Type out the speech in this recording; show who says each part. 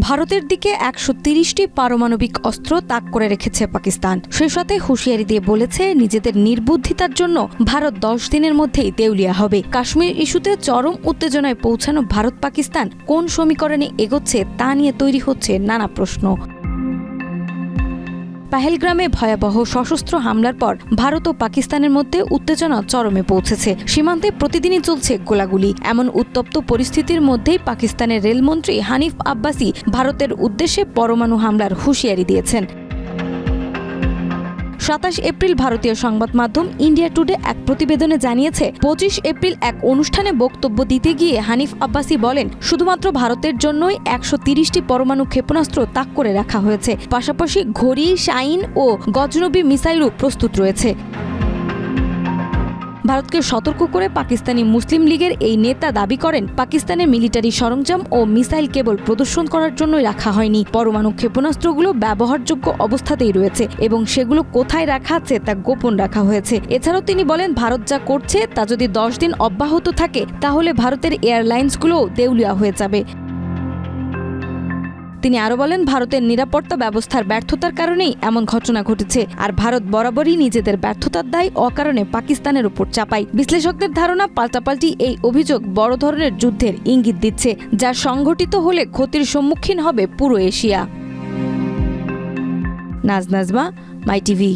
Speaker 1: ভারতের দিকে একশো তিরিশটি পারমাণবিক অস্ত্র তাক করে রেখেছে পাকিস্তান। সেই সাথে হুঁশিয়ারি দিয়ে বলেছে নিজেদের নির্বুদ্ধিতার জন্য ভারত দশ দিনের মধ্যেই দেউলিয়া হবে। কাশ্মীর ইস্যুতে চরম উত্তেজনায় পৌঁছানো ভারত পাকিস্তান কোন সমীকরণে এগোচ্ছে তা নিয়ে তৈরি হচ্ছে নানা প্রশ্ন। পাহেলগ্রামে ভয়াবহ সশস্ত্র হামলার পর ভারত ও পাকিস্তানের মধ্যে উত্তেজনা চরমে পৌঁছেছে। সীমান্তে প্রতিদিনই চলছে গোলাগুলি। এমন উত্তপ্ত পরিস্থিতির মধ্যেই পাকিস্তানের রেলমন্ত্রী হানিফ আব্বাসি ভারতের উদ্দেশ্যে পরমাণু হামলার হুঁশিয়ারি দিয়েছেন। সাতাশ এপ্রিল ভারতীয় সংবাদ মাধ্যম ইন্ডিয়া টুডে এক প্রতিবেদনে জানিয়েছে, পঁচিশ এপ্রিল এক অনুষ্ঠানে বক্তব্য দিতে গিয়ে হানিফ আব্বাসি বলেন, শুধুমাত্র ভারতের জন্যই একশো তিরিশটি পরমাণু ক্ষেপণাস্ত্র তাক করে রাখা হয়েছে। পাশাপাশি ঘড়ি, শাইন ও গজনবী মিসাইলও প্রস্তুত রয়েছে। ভারতকে সতর্ক করে পাকিস্তানি মুসলিম লীগের এই নেতা দাবি করেন পাকিস্তানের মিলিটারি সরঞ্জাম ও মিসাইল কেবল প্রদর্শন করার জন্যই রাখা হয়নি। পরমাণু ক্ষেপণাস্ত্রগুলো ব্যবহারযোগ্য অবস্থাতেই রয়েছে এবং সেগুলো কোথায় রাখা আছে তা গোপন রাখা হয়েছে। এছাড়াও তিনি বলেন, ভারত যা করছে তা যদি দশ দিন অব্যাহত থাকে, তাহলে ভারতের এয়ারলাইন্সগুলোও দেউলিয়া হয়ে যাবে। তিনি আরও বলেন, ভারতের নিরাপত্তা ব্যবস্থার ব্যর্থতার কারণেই এমন ঘটনা ঘটেছে আর ভারত বরাবরই নিজেদের ব্যর্থতার দায় অকারণে পাকিস্তানের উপর চাপাই বিশ্লেষকদের ধারণা, পাল্টাপাল্টি এই অভিযোগ বড় ধরনের যুদ্ধের ইঙ্গিত দিচ্ছে, যা সংঘটিত হলে ক্ষতির সম্মুখীন হবে পুরো Asia. Naz Nazma, my TV.